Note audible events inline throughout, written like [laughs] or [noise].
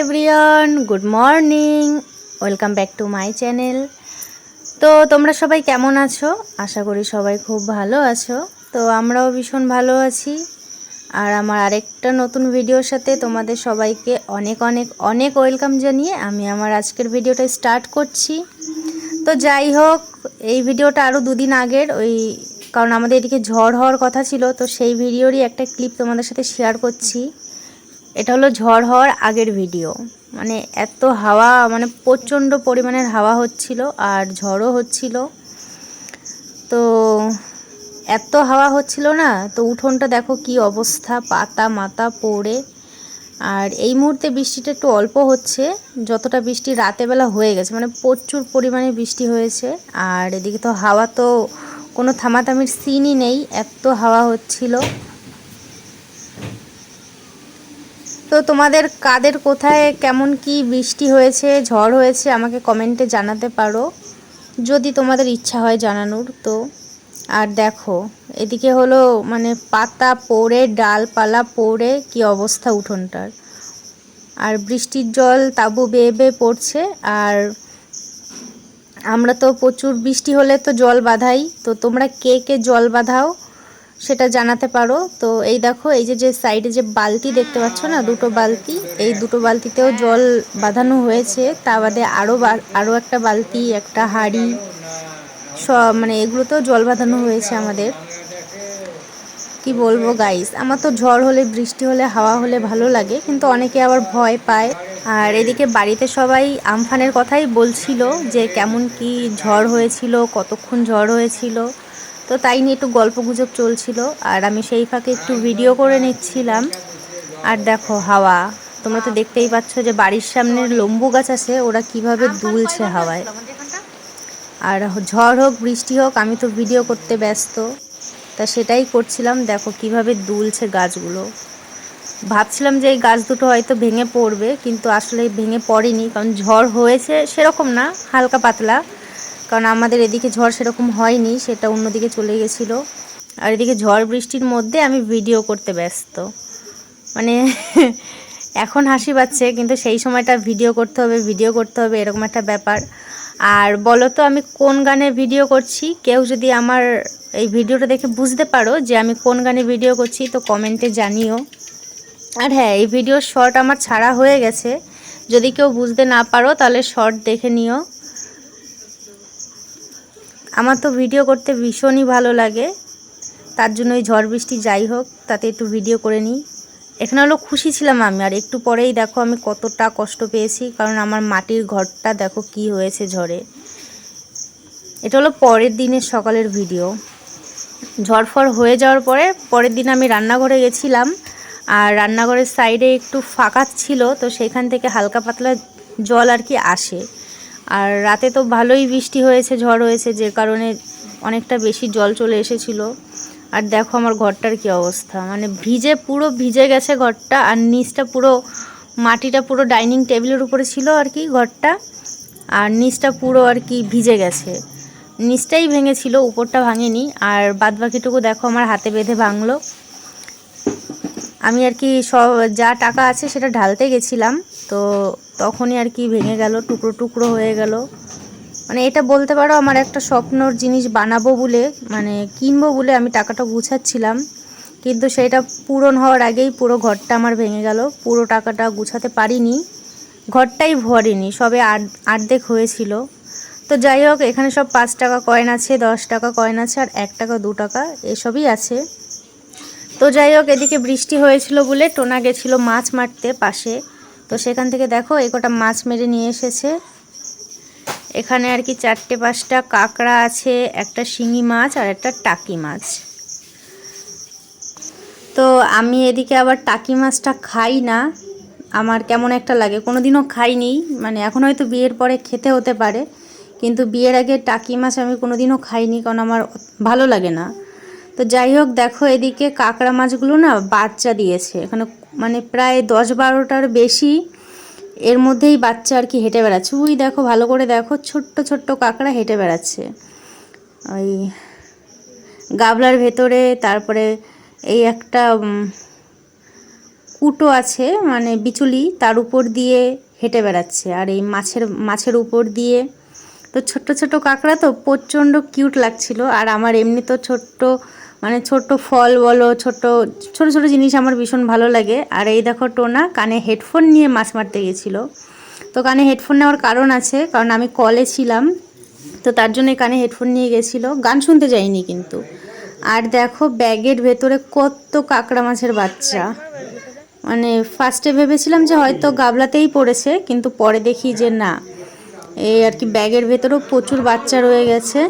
Everyone good morning, welcome back to my channel. তো তোমরা সবাই কেমন আছো? আশা করি সবাই খুব ভালো আছো। তো আমরাও ভীষণ ভালো আছি। আর আমার আরেকটা নতুন ভিডিওর সাথে তোমাদের সবাইকে অনেক অনেক অনেক ওয়েলকাম জানিয়ে আমি আমার আজকের ভিডিওটা স্টার্ট করছি। তো যাই হোক, এই ভিডিওটা আরও দুদিন আগের, ওই কারণ আমাদের এদিকে ঝড় হওয়ার কথা ছিল, তো সেই ভিডিওরই একটা ক্লিপ তোমাদের সাথে শেয়ার করছি। এটা হলো ঝড় হওয়ার আগের ভিডিও মানে এত হাওয়া মানে প্রচণ্ড পরিমাণের হাওয়া হচ্ছিল আর ঝড়ও হচ্ছিল। তো এত হাওয়া হচ্ছিল না, তো উঠোনটা দেখো কি অবস্থা, পাতা মাতা পড়ে। আর এই মুহূর্তে বৃষ্টিটা একটু অল্প হচ্ছে, যতটা বৃষ্টি রাতেবেলা হয়ে গেছে মানে প্রচুর পরিমাণে বৃষ্টি হয়েছে। আর এদিকে তো হাওয়া তো কোনো থামাথামির সিনই নেই, এত হাওয়া হচ্ছিল। তো তোমাদের কাদের কোথায়, কেমন কি বৃষ্টি হয়েছে, ঝড় হয়েছে, আমাকে কমেন্টে জানাতে পারো। যদি তোমাদের ইচ্ছা হয় জানানোর তো। আর দেখো, এদিকে হলো মানে পাতা পড়ে, ডালপালা পড়ে, কি অবস্থা উঠোনটার। আর বৃষ্টির জল তাবু বেয়ে বেয়ে পড়ছে, আর আমরা তো প্রচুর বৃষ্টি হলে তো জল বাঁধাই। তো তোমরা কে কে জল বাঁধাও? সেটা জানাতে পারো। তো এই দেখো, এই যে যে সাইডে যে বালতি দেখতে পাচ্ছ না, দুটো বালতি, এই দুটো বালতিতেও জল বাঁধানো হয়েছে। তা বাদে আরও আরও একটা বালতি, একটা হাঁড়ি, সব মানে এগুলোতেও জল বাঁধানো হয়েছে আমাদের। কি বলব গাইস আমার তো ঝড় হলে, বৃষ্টি হলে, হাওয়া হলে ভালো লাগে, কিন্তু অনেকে আবার ভয় পায়। আর এদিকে বাড়িতে সবাই আমফানের কথাই বলছিল যে, কেমন কি ঝড় হয়েছিল, কতক্ষণ ঝড় হয়েছিল। তো তাই নিয়ে একটু গল্প গুজব চলছিল আর আমি সেই ফাঁকে একটু ভিডিও করে নিচ্ছিলাম। আর দেখো হাওয়া তোমরা তো দেখতেই পাচ্ছ যে বাড়ির সামনের লম্বু গাছ আছে ওরা কীভাবে দুলছে হাওয়ায়। আর ঝড় হোক বৃষ্টি হোক আমি তো ভিডিও করতে ব্যস্ত। তা সেটাই করছিলাম দেখো কীভাবে দুলছে গাছগুলো। ভাবছিলাম যে এই গাছ দুটো হয়তো ভেঙে পড়বে কিন্তু আসলে ভেঙে পড়েনি কারণ ঝড় হয়েছে সেরকম না হালকা পাতলা। কারণ আমাদের এদিকে ঝড় সেরকম হয়নি, সেটা অন্যদিকে চলে গেছিল। আর এদিকে ঝড় বৃষ্টির মধ্যে আমি ভিডিও করতে ব্যস্ত। মানে [laughs] এখন হাসি পাচ্ছে, কিন্তু সেই সময়টা ভিডিও করতে হবে, ভিডিও করতে হবে, এরকম একটা ব্যাপার। আর বলো তো, আমি কোন গানে ভিডিও করছি? কেউ যদি আমার এই ভিডিওটা দেখে বুঝতে পারো যে আমি কোন গানে ভিডিও করছি, তো কমেন্টে জানিও। আর হ্যাঁ এই ভিডিও শর্ট আমার ছাড়া হয়ে গেছে। যদি কেউ বুঝতে না পারো, তাহলে শর্ট দেখে নিও। আমার তো ভিডিও করতে ভীষণই ভালো লাগে। তার জন্য ওই ঝড় বৃষ্টি যাই হোক, তাতে একটু ভিডিও করে নিই। এখানে হলো খুশি ছিলাম আমি, আর একটু পরেই দেখো আমি কতটা কষ্ট পেয়েছি, কারণ আমার মাটির ঘরটা দেখো কি হয়েছে ঝড়ে। এটা হলো পরের দিনের সকালের ভিডিও ঝড়ফড় হয়ে যাওয়ার পরে, পরের দিন আমি রান্নাঘরে গেছিলাম, আর রান্নাঘরের সাইডে একটু ফাঁকা ছিল, তো সেখান থেকে হালকা পাতলা জল আর কি আসে। আর রাতে তো ভালোই বৃষ্টি হয়েছে, ঝড় হয়েছে, যে কারণে অনেকটা বেশি জল চলে এসেছিল। আর দেখো আমার ঘরটার কি অবস্থা। মানে ভিজে, পুরো ভিজে গেছে ঘরটা, আর নিচটা পুরো, মাটিটা পুরো ডাইনিং টেবিলের উপরে ছিল আর কি ঘরটা। আর নিচটা পুরো আর কি ভিজে গেছে। নিচটাই ভেঙেছিল, উপরটা ভাঙেনি। আর বাদবাকিটুকু দেখো আমার হাতে বেঁধে ভাঙলো। আমি আর কি সব যা টাকা আছে সেটা ঢালতে গেছিলাম, তো তখনই আর কি ভেঙে গেল, টুকরো টুকরো হয়ে গেল। মানে এটা বলতে পারো আমার একটা স্বপ্নর জিনিস বানাবো বলে মানে কিনবো বলে আমি টাকাটা গুছাচ্ছিলাম। কিন্তু সেটা পূরণ হওয়ার আগেই পুরো ঘরটা আমার ভেঙে গেল, পুরো টাকাটা গুছাতে পারিনি, ঘরটাই ভরেনি, সবে আর্ধেক হয়েছিল। তো যাই হোক, এখানে সব পাঁচ টাকা কয়েন আছে, দশ টাকা কয়েন আছে, আর এক টাকা, দু টাকা, এসবই আছে। তো যাই হোক, এদিকে বৃষ্টি হয়েছিল বলে টোনা গেছিল মাছ মারতে পাশে। তো সেখান থেকে দেখো, এই কটা মাছ মেরে নিয়ে এসেছে। এখানে আর কি চারটে পাঁচটা কাঁকড়া আছে, একটা শিঙি মাছ আর একটা টাকি মাছ। তো আমি এদিকে আবার টাকি মাছটা খাই না। আমার কেমন একটা লাগে কোনো দিনও খাইনি। মানে এখন হয়তো বিয়ের পরে খেতে হতে পারে, কিন্তু বিয়ের আগে টাকি মাছ আমি কোনো দিনও খাইনি, কারণ আমার ভালো লাগে না। তো যাই হোক, দেখো এদিকে কাঁকড়া মাছগুলো না বাচ্চা দিয়েছে। এখানে মানে প্রায় দশ বারোটার বেশি এর মধ্যেই বাচ্চা আর কি হেঁটে বেড়াচ্ছে। ওই দেখো, ভালো করে দেখো, ছোট্ট ছোট্ট কাঁকড়া হেঁটে বেড়াচ্ছে। ওই গাবলার ভেতরে, তারপরে এই একটা কুটো আছে মানে বিচুলি, তার উপর দিয়ে হেঁটে বেড়াচ্ছে। আর এই মাছের মাছের উপর দিয়ে, তো ছোট্ট ছোট্ট কাঁকড়া তো প্রচণ্ড কিউট লাগছিল। আর আমার এমনি তো ছোট্ট মানে ছোট্ট ফল বলো ছোট ছোট ছোট জিনিস আমার ভীষণ ভালো লাগে। আর এই দেখো টোনা, কানে হেডফোন নিয়ে মাছ মারতে গেছিল। তো কানে হেডফোন নেওয়ার কারণ আছে, কারণ আমি কলে ছিলাম, তো তার জন্য কানে হেডফোন নিয়ে গেছিল। গান শুনতে যাইনি কিন্তু। আর দেখো ব্যাগের ভেতরে কত কাঁকড়া মাছের বাচ্চা। মানে ফার্স্টে ভেবেছিলাম যে হয়তো গাবলাতেই পড়েছে, কিন্তু পরে দেখি যে না। এই আর কি ব্যাগের ভেতরেও প্রচুর বাচ্চা রয়ে গেছে।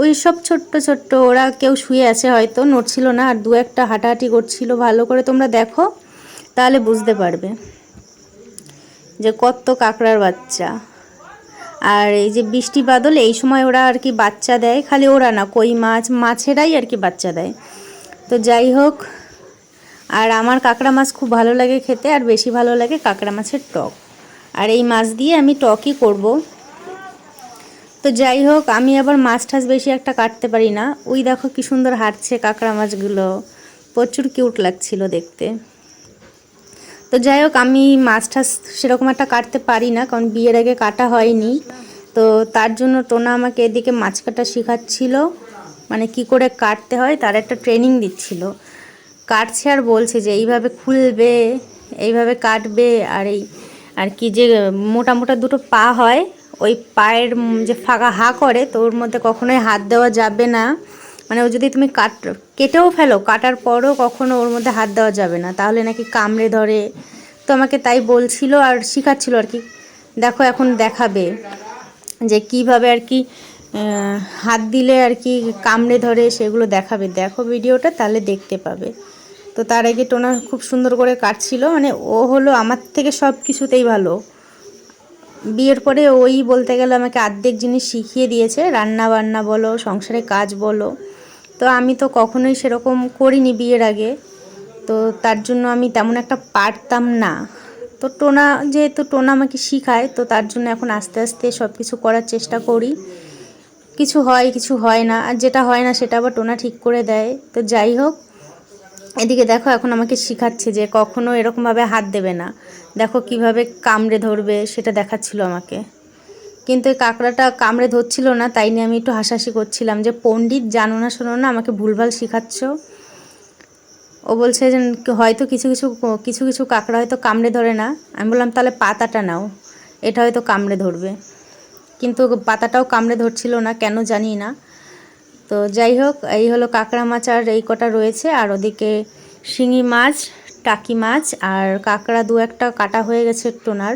ওই সব ছোট্ট ছোট্ট, ওরা কেউ শুয়ে আছে হয়তো, নড়ছিল না, আর দু একটা হাঁটাহাঁটি করছিল, ভালো করে তোমরা দেখো, তাহলে বুঝতে পারবে যে কত কাঁকড়ার বাচ্চা। আর এই যে বৃষ্টি বাদল, এই সময় ওরা আর কি বাচ্চা দেয়, খালি ওরা না, কই মাছ, মাছেরাই আর কি বাচ্চা দেয়। তো যাই হোক, আর আমার কাঁকড়া মাছ খুব ভালো লাগে খেতে, আর বেশি ভালো লাগে কাঁকড়া মাছের টক। আর এই মাছ দিয়ে আমি টকই করব। তো যাই হোক, আমি আবার মাছ টাছ বেশি একটা কাটতে পারি না। ওই দেখো কি সুন্দর হাঁটছে কাঁকড়া মাছগুলো। প্রচুর কিউট লাগছিল দেখতে। তো যাই হোক, আমি মাছ টাছ সেরকম একটা কাটতে পারি না, কারণ বিয়ের আগে কাটা হয়নি। তো তার জন্য টোনা আমাকে এদিকে মাছ কাটা শেখাচ্ছিল। মানে কি করে কাটতে হয়, তার একটা ট্রেনিং দিচ্ছিল। কাটছে আর বলছে যে, এইভাবে খুলবে, এইভাবে কাটবে, আর এই, আর কি যে মোটা মোটা দুটো পা হয় ওই পায়ের যে ফাঁকা হা করে, তো ওর মধ্যে কখনোই হাত দেওয়া যাবে না। মানে ও যদি তুমি কাট, কেটেও ফেলো, কাটার পরও কখনো ওর মধ্যে হাত দেওয়া যাবে না। তাহলে নাকি কামড়ে ধরে। তো আমাকে তাই বলছিল আর শেখাচ্ছিল আর কি। দেখো এখন দেখাবে যে কীভাবে আর কি হাত দিলে আর কি কামড়ে ধরে সেগুলো দেখাবে। দেখো ভিডিওটা, তাহলে দেখতে পাবে। তো তার আগে টোনা খুব সুন্দর করে কাটছিল। মানে ও হলো আমার থেকে সব কিছুতেই ভালো। বিয়ের পরে ওই বলতে গেলে আমাকে আর্ধেক জিনিস শিখিয়ে দিয়েছে, রান্না বান্না বলো, সংসারে কাজ বলো। তো আমি তো কখনোই সেরকম করিনি বিয়ের আগে। তো তার জন্য আমি তেমন একটা পারতাম না। তো টোনা, যেহেতু টোনা আমাকে শিখায়, তো তার জন্য এখন আস্তে আস্তে সব কিছু করার চেষ্টা করি। কিছু হয় কিছু হয় না। আর যেটা হয় না সেটা আবার টোনা ঠিক করে দেয়। তো যাই হোক এদিকে দেখো এখন আমাকে শিখাচ্ছে যে কখনো এরকমভাবে হাত দেবে না। দেখো কীভাবে কামড়ে ধরবে, সেটা দেখাচ্ছিল আমাকে। কিন্তু এই কাঁকড়াটা কামড়ে ধরছিল না, তাই নিয়ে আমি একটু হাসাহাসি করছিলাম যে, পণ্ডিত, জানো না, শোনো না, আমাকে ভুলভাল শিখাচ্ছ? ও বলছে যে, হয়তো কিছু কিছু কিছু কিছু কাঁকড়া হয়তো কামড়ে ধরে না। আমি বললাম, তাহলে পাতাটা নাও, এটা হয়তো কামড়ে ধরবে। কিন্তু পাতাটাও কামড়ে ধরছিল না, কেন জানি না। তো যাই হোক, এই হলো কাঁকড়া মাছ আর এই কটা রয়েছে। আর ওদিকে শিঙি মাছ, টাকি মাছ আর কাঁকড়া দু একটা কাটা হয়ে গেছে টোনার।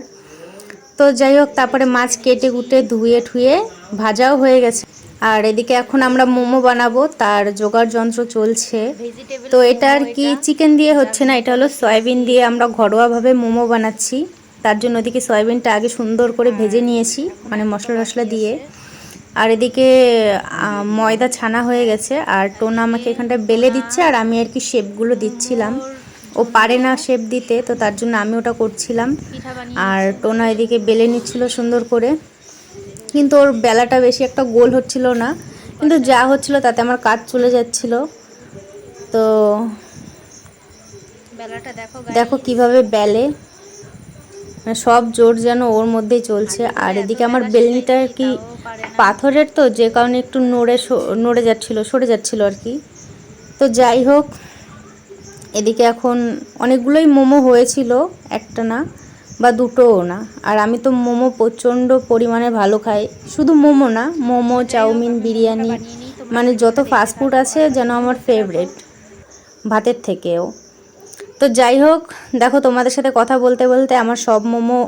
তো যাই হোক, তারপরে মাছ কেটে কুটে ধুয়ে ঠুয়ে ভাজাও হয়ে গেছে। আর এদিকে এখন আমরা মোমো বানাবো, তার জোগাড় যন্ত্র চলছে। তো এটা আর কি চিকেন দিয়ে হচ্ছে না, এটা হলো সয়াবিন দিয়ে আমরা ঘরোয়াভাবে মোমো বানাচ্ছি। তার জন্য ওদিকে সয়াবিনটা আগে সুন্দর করে ভেজে নিয়েছি মানে মশলা টশলা দিয়ে। আর এদিকে ময়দা ছানা হয়ে গেছে আর টোনা আমাকে এখানটা বেলে দিচ্ছে আর আমি আর কি শেপগুলো দিচ্ছিলাম। ও পারে না শেপ দিতে তো তার জন্য আমি ওটা করছিলাম। আর টোনা এদিকে বেলে নিচ্ছিল সুন্দর করে। কিন্তু ওর বেলাটা বেশি একটা গোল হচ্ছিল না। কিন্তু যা হচ্ছিল তাতে আমার কাজ চলে যাচ্ছিল। তো বেলাটা দেখো দেখো কীভাবে বেলে। সব জোর যেন ওর মধ্যেই চলছে। আর এদিকে আমার বেলনিটা কি পাথরের তো যে কারণে একটু নড়ে নড়ে যাচ্ছিল সরে যাচ্ছিল আর কি। তো যাই হোক এদিকে এখন অনেকগুলোই মোমো হয়েছিল একটা না বা দুটোও না। আর আমি তো মোমো প্রচণ্ড পরিমাণে ভালো খাই। শুধু মোমো না মোমো চাউমিন বিরিয়ানি মানে যত ফাস্টফুড আছে যেন আমার ফেভারেট ভাতের থেকেও। তো যাই হোক, দেখো তোমাদের সাথে কথা বলতে বলতে আমার সব মোমো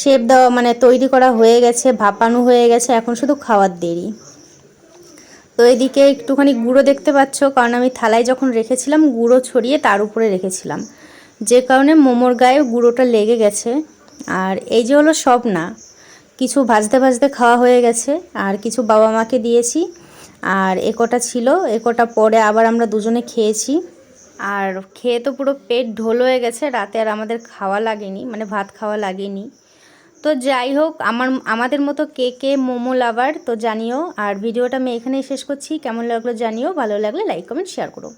শেপ দেওয়া মানে তৈরি করা হয়ে গেছে, ভাপানো হয়ে গেছে, এখন শুধু খাওয়ার দেরি। তো এদিকে একটুখানি গুঁড়ো দেখতে পাচ্ছ, কারণ আমি থালায় যখন রেখেছিলাম, গুঁড়ো ছড়িয়ে তার উপরে রেখেছিলাম। যে কারণে মোমোর গায়ে গুঁড়োটা লেগে গেছে। আর এই যে হলো সব না কিছু ভাজতে ভাজতে খাওয়া হয়ে গেছে, আর কিছু বাবা মাকে দিয়েছি। আর একটা ছিল একটা পরে আবার আমরা দুজনে খেয়েছি। আর খেয়ে তো পুরো পেট ঢোল হয়ে গেছে, রাতে আর আমাদের খাওয়া লাগেনি মানে ভাত খাওয়া লাগেনি। তো যাই হোক, আমার, আমাদের মতো কে কে মোমো লাভার, তো জানিও। আর ভিডিওটা আমি এখানেই শেষ করছি। কেমন লাগল জানিও, ভালো লাগলে লাইক কমেন্ট শেয়ার করো।